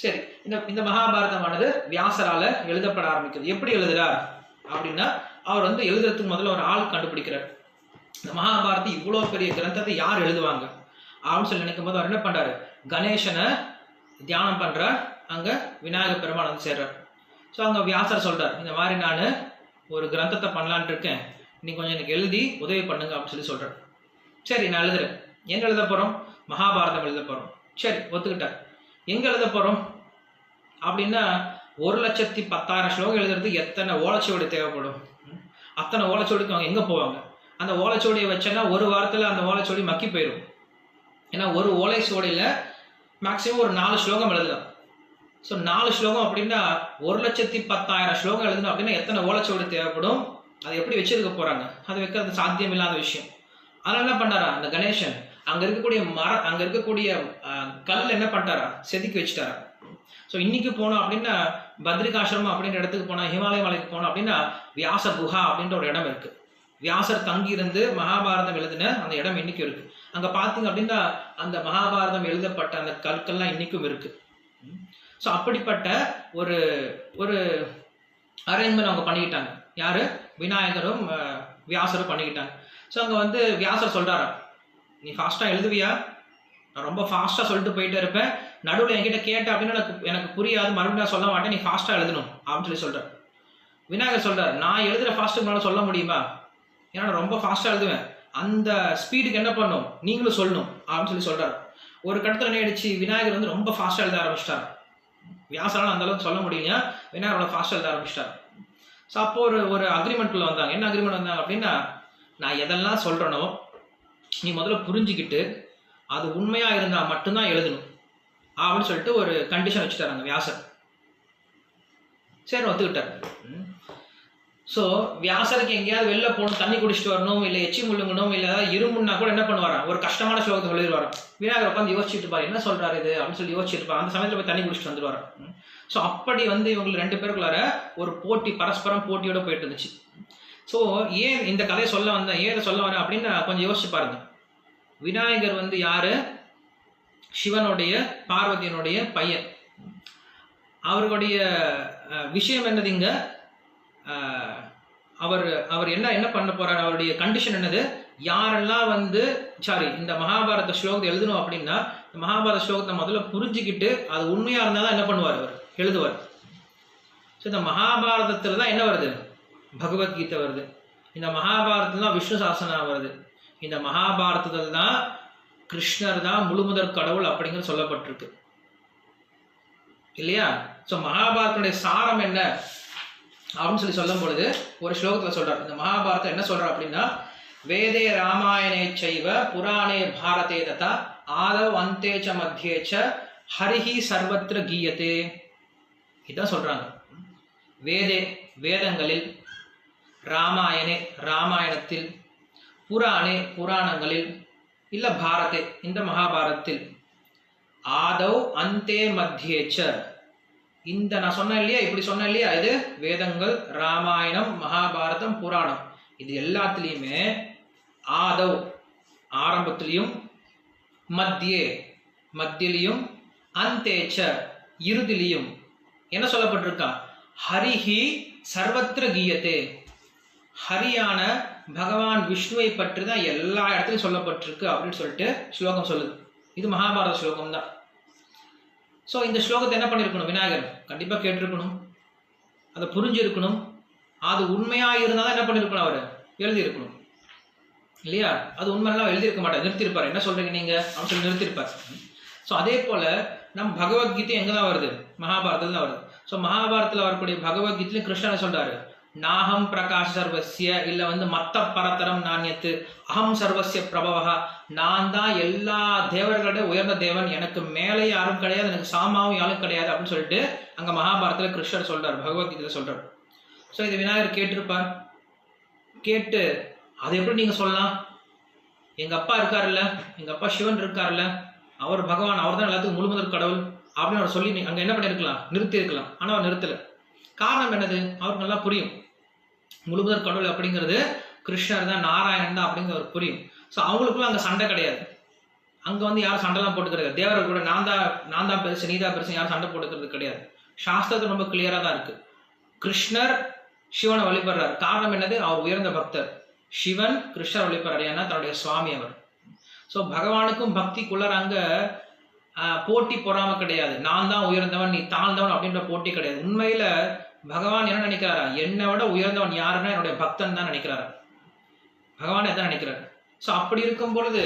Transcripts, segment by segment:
சரி இந்த இந்த மகாபாரதமானது வியாசரால எழுதப்பட ஆரம்பிக்கிறது எப்படி எழுதுறார்? அப்படின்னா அவர் வந்து எழுதுறதுக்கு முதல்ல ஒரு ஆள் கண்டுபிடிக்கிறார். இந்த மகாபாரதம் இவ்வளோ பெரிய கிரந்தத்தை யார் எழுதுவாங்க? அப்படின்னு சொல்லி நினைக்கும் போது அவர் என்ன பண்றாரு? கணேசனை தியானம் பண்றார் அங்க விநாயகர் பெருமாள் வந்து சேர்றார். ஸோ அங்க வியாசர் சொல்றார் இந்த மாதிரி நான் ஒரு கிரந்தத்தை பண்ணலான்னு இருக்கேன். நீ கொஞ்சம் எனக்கு எழுதி உதவி பண்ணுங்க அப்படின்னு சொல்லி சொல்றார். சரி நான் எழுதுறேன். எங்க எழுத போறோம்? மகாபாரதம் எழுத போறோம். சரி ஒத்துக்கிட்டார். எங்க எழுத போறோம்? அப்படின்னா ஒரு லட்சத்தி பத்தாயிரம் ஸ்லோகம் எழுதுறதுக்கு எத்தனை ஓலைச்சுவடி தேவைப்படும்? அத்தனை ஓலைச்சுவடிக்கு அவங்க எங்க போவாங்க? அந்த ஓலைச்சுவடியை வச்சேன்னா ஒரு வாரத்துல அந்த ஓலைச்சுவடி மக்கி போயிடும் ஏன்னா ஒரு ஓலை சுவடியில மேக்சிமம் ஒரு நாலு ஸ்லோகம் எழுதலாம். ஸோ நாலு ஸ்லோகம் அப்படின்னா ஒரு லட்சத்தி பத்தாயிரம் ஸ்லோகம் எழுதணும் அப்படின்னா எத்தனை ஓலைச்சுவடி தேவைப்படும்? அதை எப்படி வச்சிருக்க போறாங்க? அது வைக்கிறது சாத்தியம் இல்லாத விஷயம். அதனால என்ன பண்ணாரா அந்த கணேசன் அங்க இருக்கக்கூடிய மர அங்க இருக்கக்கூடிய கல் என்ன பண்ணிட்டாரா? செதுக்கி வச்சுட்டாரா? ஸோ இன்னைக்கு போனோம் அப்படின்னா பத்ரிகாசிரமம் அப்படின்ற இடத்துக்கு போனா ஹிமாலய மலைக்கு போனோம் அப்படின்னா வியாச குஹா அப்படின்ற ஒரு இடம் இருக்கு. வியாசர் தங்கி இருந்து மகாபாரதம் எழுதின அந்த இடம் இன்னைக்கும் இருக்கு. அங்க பாத்தீங்க அப்படின்னா அந்த மகாபாரதம் எழுதப்பட்ட அந்த கற்கள்லாம் இன்னைக்கும் இருக்கு. ஸோ அப்படிப்பட்ட ஒரு ஒரு அரேஞ்ச்மெண்ட் அவங்க பண்ணிக்கிட்டாங்க. யாரு? விநாயகரும் வியாசரும் பண்ணிக்கிட்டாங்க. ஸோ அங்கே வந்து வியாசர் சொல்றாரா? நீ ஃபாஸ்ட்டாக எழுதுவியா? நான் ரொம்ப ஃபாஸ்ட்டாக சொல்லிட்டு போயிட்டே இருப்பேன். நடுவில் என்கிட்ட கேட்ட அப்படின்னு எனக்கு எனக்கு புரியாது. மறுபடியும் நான் சொல்ல மாட்டேன். நீ ஃபாஸ்ட்டாக எழுதணும் அப்படின்னு சொல்லி சொல்கிறார் விநாயகர் சொல்கிறார் நான் எழுதுகிற ஃபாஸ்ட்டுக்கு உங்களால் சொல்ல முடியுமா? ஏன்னா நான் ரொம்ப ஃபாஸ்ட்டாக எழுதுவேன். அந்த ஸ்பீடுக்கு என்ன பண்ணும்? நீங்களும் சொல்லணும் அப்படின்னு சொல்லி சொல்கிறார் ஒரு கட்டத்தில் என்ன ஆயிடுச்சு? விநாயகர் வந்து ரொம்ப ஃபாஸ்ட்டாக எழுத ஆரம்பிச்சிட்டார். வியாசனால் அந்த அளவுக்கு சொல்ல முடியலையா? விநாயகரோட ஃபாஸ்ட்டாக எழுத ஆரம்பிச்சிட்டார். ஸோ அப்போ ஒரு ஒரு அக்ரிமெண்ட்டில் வந்தாங்க. என்ன அக்ரிமெண்ட் வந்தாங்க அப்படின்னா நான் எதெல்லாம் சொல்கிறேனோ நீ முதல்ல புரிஞ்சுக்கிட்டு அது உண்மையா இருந்தா மட்டும்தான் எழுதணும். அப்படின்னு சொல்லிட்டு ஒரு கண்டிஷன் வச்சுட்டாங்க வியாசர். சரி ஒத்துக்கிட்டார். ஸோ வியாசருக்கு எங்கேயாவது வெளில போகணும் தண்ணி குடிச்சிட்டு வரணும் இல்லை எச்சி முள்ளுங்கணும் இல்லை ஏதாவது இருமுன்னா கூட என்ன பண்ணுவாராம்? ஒரு கஷ்டமான ஸ்லோகத்தை சொல்லிடுவாராம். விநாயகர் உட்காந்து யோசிச்சுட்டு பாரு என்ன சொல்றாரு இது? அப்படின்னு சொல்லி யோசிச்சுட்டு இருப்பார். அந்த சமயத்தில் போய் தண்ணி குடிச்சிட்டு வந்துடுவாராம். ஸோ அப்படி வந்து இவங்க ரெண்டு பேருக்குள்ளார ஒரு போட்டி பரஸ்பரம் போட்டியோட போயிட்டு இருந்துச்சு. ஸோ ஏன் இந்த கதையை சொல்ல வந்தேன்? ஏன் இதை சொல்ல வரேன் அப்படின்னு கொஞ்சம் யோசிச்சு பாருங்க. விநாயகர் வந்து யாரு? சிவனுடைய பார்வதியினுடைய பையன். அவர்களுடைய விஷயம் என்னது இங்க? அவர் அவர் என்ன என்ன பண்ண போறாரு? அவருடைய கண்டிஷன் என்னது? யாரெல்லாம் வந்து சாரி இந்த மகாபாரத ஸ்லோகத்தை எழுதணும் அப்படின்னா இந்த மகாபாரத ஸ்லோகத்தை முதல்ல புரிஞ்சுக்கிட்டு அது உண்மையா இருந்தால்தான் என்ன பண்ணுவார் அவர்? எழுதுவார். ஸோ இந்த மகாபாரதத்துல தான் என்ன வருது? பகவத்கீதை வருது. இந்த மகாபாரதத்துல தான் விஷ்ணு சாசனம் வருது. இந்த மகாபாரதத்தில் தான் கிருஷ்ணர் தான் முழுமுதற் கடவுள் அப்படிங்கிறது சொல்லப்பட்டிருக்கு. இல்லையா? ஸோ மகாபாரதனுடைய சாரம் என்ன? அப்படின்னு சொல்லி சொல்லும் பொழுது ஒரு ஸ்லோகத்தில் சொல்றார். இந்த மகாபாரதம் என்ன சொல்றார் அப்படின்னா வேதே ராமாயணே சைவ புராணே பாரதே ததா ஆதவ் அந்தேச்ச ச ஹரிஹி சர்வத்திர கீயத்தே இதான் சொல்றாங்க. வேதே வேதங்களில் ராமாயணே ராமாயணத்தில் புராணே புராணங்களில் இல்ல பாரதே இந்த மகாபாரத்தில் ஆதவ் அந்தே மத்தியே ச இந்த நான் சொன்னேன் இல்லையா? இப்படி சொன்னேன் இல்லையா? இது வேதங்கள் ராமாயணம் மகாபாரதம் புராணம். இது எல்லாத்துலேயுமே ஆதவ் ஆரம்பத்திலையும் மத்தியே மத்தியிலையும் அந்தேச்ச இறுதிலையும் என்ன சொல்லப்பட்டிருக்கா? ஹரிஹி சர்வத்திர கீயத்தே. ஹரியான பகவான் விஷ்ணுவை பற்றி தான் எல்லா இடத்துலையும் சொல்லப்பட்டிருக்கு அப்படின்னு சொல்லிட்டு ஸ்லோகம் சொல்லுது. இது மகாபாரத ஸ்லோகம் தான் ஸோ இந்த ஸ்லோகத்தை என்ன பண்ணியிருக்கணும் விநாயகர் கண்டிப்பாக கேட்டிருக்கணும். அதை புரிஞ்சிருக்கணும். அது உண்மையாக இருந்தால் தான் என்ன பண்ணியிருக்கணும் அவர்? எழுதியிருக்கணும். இல்லையா? அது உண்மையெல்லாம் எழுதியிருக்க மாட்டார். நிறுத்தியிருப்பார். என்ன சொல்றீங்க நீங்க? அப்படின்னு சொல்லி நிறுத்தியிருப்பார். ஸோ அதே போல நம் பகவத்கீதை எங்க தான் வருது? மகாபாரதத்தில் தான் வருது. ஸோ மகாபாரதத்தில் வரக்கூடிய பகவத்கீதையிலும் கிருஷ்ணனை சொல்றாரு. நாகம் பிரகாஷ் சர்வசிய இல்ல வந்து மத்த பரத்தரம் நாண்யத்து அகம் சர்வசிய பிரபவா நான் தான் எல்லா தேவர்களோட உயர்ந்த தேவன். எனக்கு மேலே யாரும் கிடையாது எனக்கு சாமாவும் யாரும் கிடையாது அப்படின்னு சொல்லிட்டு அங்க மகாபாரத்தில் கிருஷ்ணர் சொல்றார் பகவத்கீதையில சொல்றார். ஸோ இது விநாயகர் கேட்டிருப்பார். கேட்டு அதை எப்படி நீங்க சொல்லலாம்? எங்க அப்பா இருக்காருல்ல எங்க அப்பா சிவன் இருக்காருல்ல அவர் பகவான் அவர் தான் எல்லாத்துக்கும் முழுமுதல் கடவுள் அப்படின்னு அவர் சொல்லி நீ- அங்க என்ன பண்ணிருக்கலாம்? நிறுத்தி இருக்கலாம் ஆனா அவர் நிறுத்தல. காரணம் என்னது? அவருக்கு நல்லா புரியும். முழுமுதல் கடவுள் அப்படிங்கிறது கிருஷ்ணர் தான் நாராயணன் தான் அப்படிங்கிறது ஒரு புரியும். ஸோ அவங்களுக்குள்ள அங்கே சண்டை கிடையாது. அங்கே வந்து யாரும் சண்டைலாம் போட்டுக்கிறது தேவர்கள் கூட நான் தான் நான் தான் பெருசு நீதா பெருசு யாரும் சண்டை போட்டுக்கிறது கிடையாது. சாஸ்திரத்தில் ரொம்ப கிளியராக தான் இருக்கு. கிருஷ்ணர் சிவனை வழிபடுறார். காரணம் என்னது? அவர் உயர்ந்த பக்தர். சிவன் கிருஷ்ணர் வழிபடுறார். ஏன்னா தன்னுடைய சுவாமி அவர். ஸோ பகவானுக்கும் பக்திக்குள்ளார் அங்கே போட்டி பொறாம கிடையாது. நான் தான் உயர்ந்தவன் நீ தாழ்ந்தவன் அப்படின்ற போட்டி கிடையாது. உண்மையில பகவான் என்ன நினைக்கிறாரா? என்னை விட உயர்ந்தவன் யாருன்னா என்னுடைய பக்தன் தான் நினைக்கிறாரு. பகவான் எதான் நினைக்கிறாரு. ஸோ அப்படி இருக்கும் பொழுது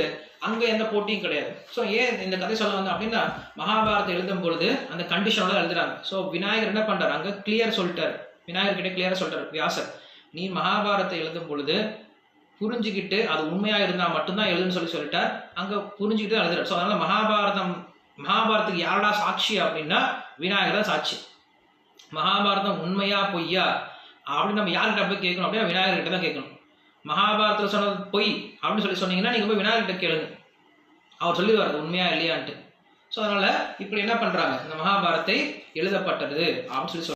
அங்க எந்த போட்டியும் கிடையாது. ஸோ ஏன் இந்த கதை சொல்ல வந்தோம் அப்படின்னா மகாபாரதம் எழுதும் பொழுது அந்த கண்டிஷனோட எழுதுறாங்க. ஸோ விநாயகர் என்ன பண்றாரு? அங்க கிளியர் சொல்லிட்டாரு. விநாயகர் கிட்ட கிளியரா சொல்றாரு. வியாசர் நீ மகாபாரதத்தை எழுதும் பொழுது புரிஞ்சுக்கிட்டு அது உண்மையா இருந்தா மட்டும்தான் எழுதுன்னு சொல்லி சொல்லிட்டார். அங்க புரிஞ்சுக்கிட்டு தான் எழுதுறாரு. ஸோ அதனால மகாபாரதம் மகாபாரதத்துக்கு யாரடா சாட்சி அப்படின்னா விநாயகர் தான் சாட்சி. மகாபாரதம் உண்மையா பொய்யா? அப்படின்னு நம்ம யார்கிட்ட போய் கேட்கணும்? அப்படின்னா விநாயகர்கிட்ட தான் கேட்கணும். மகாபாரதத்தில் சொன்னது பொய் அப்படின்னு சொல்லி சொன்னீங்கன்னா நீங்கள் போய் விநாயகர்கிட்ட கேளுங்க. அவர் சொல்லிடுவார் உண்மையா இல்லையான்ட்டு. ஸோ அதனால் இப்படி என்ன பண்ணுறாங்க இந்த மகாபாரத்தை எழுதப்பட்டது அப்படின்னு சொல்லி